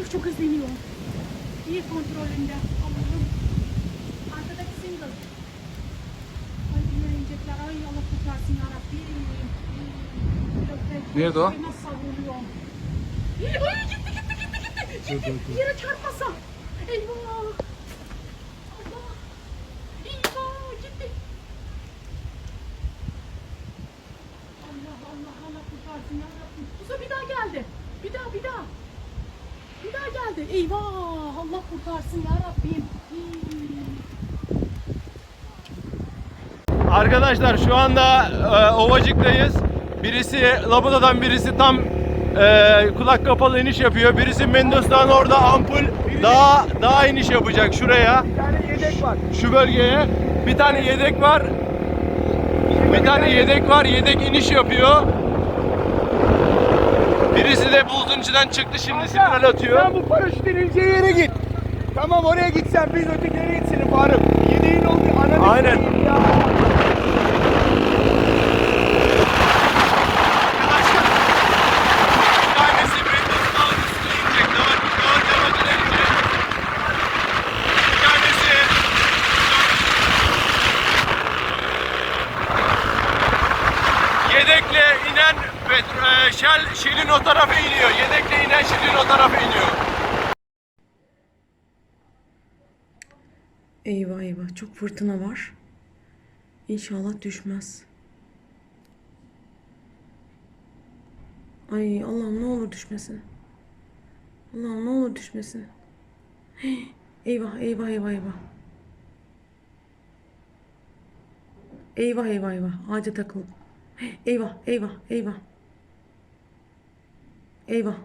Elif çok hızlanıyor. İyi kontrolünde. Allah'ım. Arkadaki single. Ay bunlar inecekler. Ay Allah kurtarsın yarabbim. Nerede o? Nasıl savruluyor? Ay gitti gitti gitti gitti. gitti. Yere çarpmasa. Eyvah. Allah. Eyvah gitti. Allah Allah Allah kurtarsın yarabbim. Musa bir daha geldi. Bir daha bir daha. Geldi. Eyvah Allah kurtarsın yarabbim. Arkadaşlar şu anda e, Ovacık'tayız. Birisi Labuda'dan birisi tam e, kulak kapalı iniş yapıyor. Birisi Mendos'tan orada ampul daha daha iniş yapacak şuraya. Bir tane yedek var. Şu bölgeye. Bir tane yedek var. Bir tane yedek var. Yedek iniş yapıyor. Birisi de bulduğuncudan çıktı şimdi sinyal atıyor. Sen bu paraşüt inileceği yere git. Tamam oraya gitsen biz öteki yere gitsin Faruk. Yedeğin oldu. Ananı Aynen. sikeyim Ya. Bir tanesi Mendos'tan üstüne inecek. Daha, daha demeden inecek. Bir tanesi Yedekle inen e, Shell, Shell'in o tarafa iniyor. Yedekle inen Shell'in o tarafa iniyor. Eyvah eyvah çok fırtına var. İnşallah düşmez. Ay Allah'ım ne olur düşmesin. Allah'ım ne olur düşmesin. Eyvah eyvah eyvah eyvah. Eyvah eyvah eyvah. Ağaca takıl. Eyvah eyvah eyvah. Eyvah.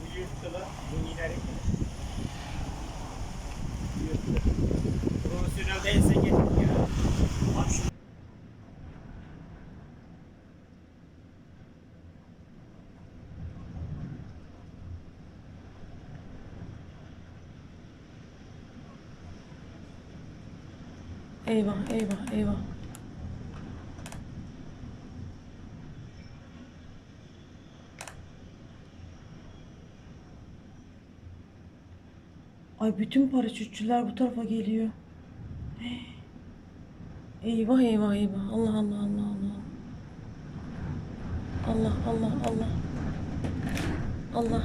Bu yırtılı. Bu inerik. Profesyonel değilse şu Eyvah eyvah eyvah. Ay bütün paraşütçüler bu tarafa geliyor. Eyvah eyvah eyvah. Allah Allah Allah Allah. Allah Allah Allah. Allah.